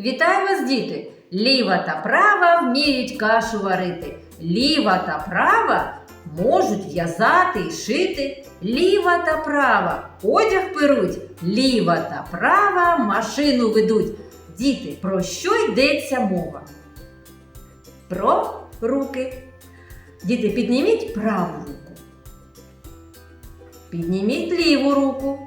Вітаю вас, діти! Ліва та права вміють кашу варити. Ліва та права можуть в'язати і шити. Ліва та права одяг перуть. Ліва та права машину ведуть. Діти, про що йдеться мова? Про руки. Діти, підніміть праву руку. Підніміть ліву руку.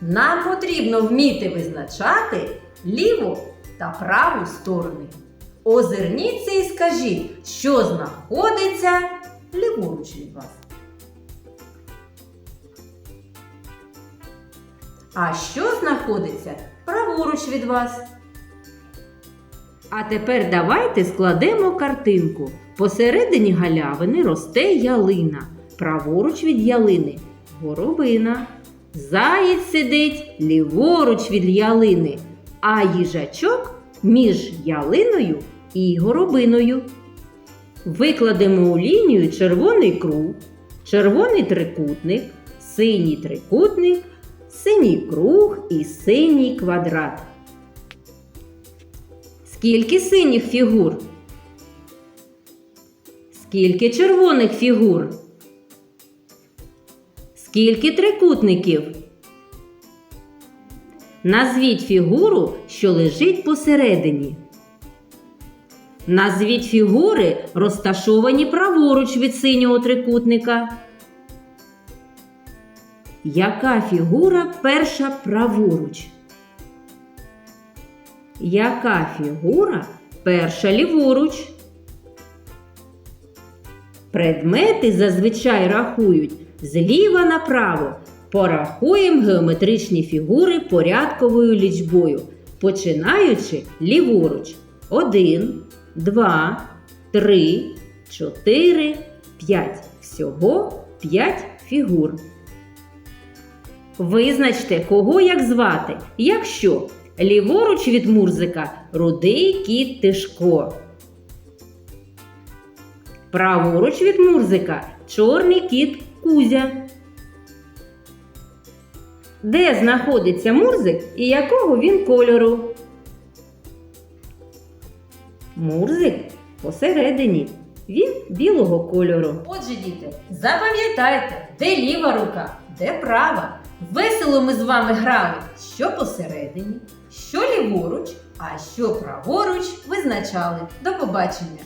Нам потрібно вміти визначати ліву та праву сторони. Озирніться і скажіть, що знаходиться ліворуч від вас. А що знаходиться праворуч від вас? А тепер давайте складемо картинку. Посередині галявини росте ялина. Праворуч від ялини горобина. Заєць сидить ліворуч від ялини, а їжачок між ялиною і горобиною. Викладемо у лінію червоний круг, червоний трикутник, синій трикутник, синій круг і синій квадрат. Скільки синіх фігур? Скільки червоних фігур? Скільки трикутників? Назвіть фігуру, що лежить посередині. Назвіть фігури, розташовані праворуч від синього трикутника. Яка фігура перша праворуч? Яка фігура перша ліворуч? Предмети зазвичай рахують зліва направо. Порахуємо геометричні фігури порядковою лічбою, починаючи ліворуч. 1, 2, 3, 4, 5. Всього 5 фігур. Визначте, кого як звати, якщо ліворуч від Мурзика рудий кіт Тишко. Праворуч від Мурзика чорний кіт Кузя. Де знаходиться Мурзик і якого він кольору? Мурзик посередині. Він білого кольору. Отже, діти, запам'ятайте, де ліва рука, де права. Весело ми з вами грали, що посередині, що ліворуч, а що праворуч визначали. До побачення!